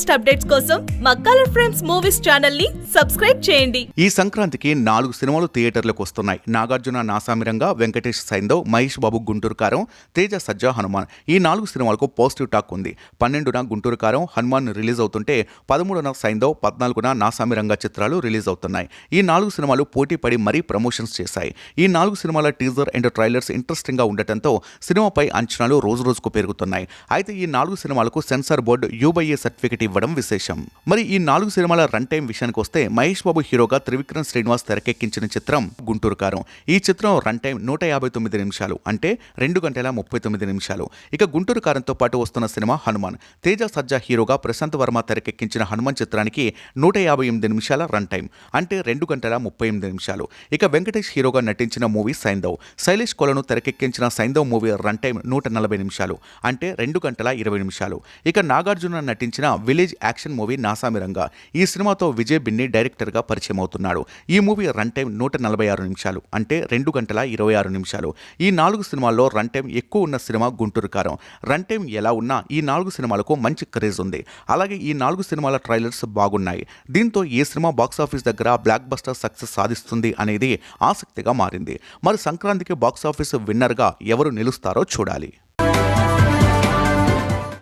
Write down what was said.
Latest updates కోసం మా colour frames movies ఛానల్ని సబ్స్క్రైబ్ చేయండి. ఈ సంక్రాంతికి నాలుగు సినిమాలు థియేటర్లకు వస్తున్నాయి. నాగార్జున నాసామిరంగా వెంకటేష్ సైందవ్ మహేష్ బాబు గుంటూరు కారం తేజ సజ్జా హనుమాన్. ఈ నాలుగు సినిమాలకు పాజిటివ్ టాక్ ఉంది. పన్నెండున గుంటూరు కారం హనుమాన్ రిలీజ్ అవుతుంటే పదమూడున సైందవ్ పద్నాలుగున నాసామిరంగా చిత్రాలు రిలీజ్ అవుతున్నాయి. ఈ నాలుగు సినిమాలు పోటీ పడి మరీ ప్రమోషన్స్ చేశాయి. ఈ నాలుగు సినిమాల టీజర్ అండ్ ట్రైలర్స్ ఇంట్రెస్టింగ్గా ఉండటంతో సినిమాపై అంచనాలు రోజు రోజుకు పెరుగుతున్నాయి. అయితే ఈ నాలుగు సినిమాలకు సెన్సార్ బోర్డు యూబైఏ సర్టిఫికెట్ ఇవ్వడం విశేషం. మరి ఈ నాలుగు సినిమాల రన్ టైం విషయానికి వస్తే మహేష్ బాబు హీరోగా త్రివిక్రమ్ శ్రీనివాస్ తెరకెక్కించిన చిత్రం గుంటూరు కారం. ఈ చిత్రం రన్ టైం నూట యాభై తొమ్మిది నిమిషాలు అంటే రెండు గంటల ముప్పై తొమ్మిది నిమిషాలు. ఇక గుంటూరు కారంతో పాటు వస్తున్న సినిమా హనుమాన్. తేజ సజ్జా హీరోగా ప్రశాంత్ వర్మ తెరకెక్కించిన హనుమాన్ చిత్రానికి నూట యాభై ఎనిమిది నిమిషాల రన్ టైం అంటే రెండు గంటల ముప్పై ఎనిమిది నిమిషాలు. ఇక వెంకటేష్ హీరోగా నటించిన మూవీ సైందవ్ శైలేష్ కొలను తెరకెక్కించిన సైందవ్ మూవీ రన్ టైం నూట నలభై నిమిషాలు అంటే రెండు గంటల ఇరవై నిమిషాలు. ఇక నాగార్జున నటించిన విలేజ్ యాక్షన్ మూవీ నాసామిరంగా ఈ సినిమాతో విజయ్ బిన్ని డైరెక్టర్గా పరిచయం అవుతున్నాడు. ఈ మూవీ రన్ టైం నూట నలభై ఆరు నిమిషాలు అంటే రెండు గంటల ఇరవై ఆరు నిమిషాలు. ఈ నాలుగు సినిమాల్లో రన్ టైం ఎక్కువ ఉన్న సినిమా గుంటూరు కారం. రన్ టైం ఎలా ఉన్నా ఈ నాలుగు సినిమాలకు మంచి క్రేజ్ ఉంది. అలాగే ఈ నాలుగు సినిమాల ట్రైలర్స్ బాగున్నాయి. దీంతో ఏ సినిమా బాక్సాఫీస్ దగ్గర బ్లాక్ బస్టర్ సక్సెస్ సాధిస్తుంది అనేది ఆసక్తిగా మారింది. మరి సంక్రాంతికి బాక్సాఫీస్ విన్నర్గా ఎవరు నిలుస్తారో చూడాలి.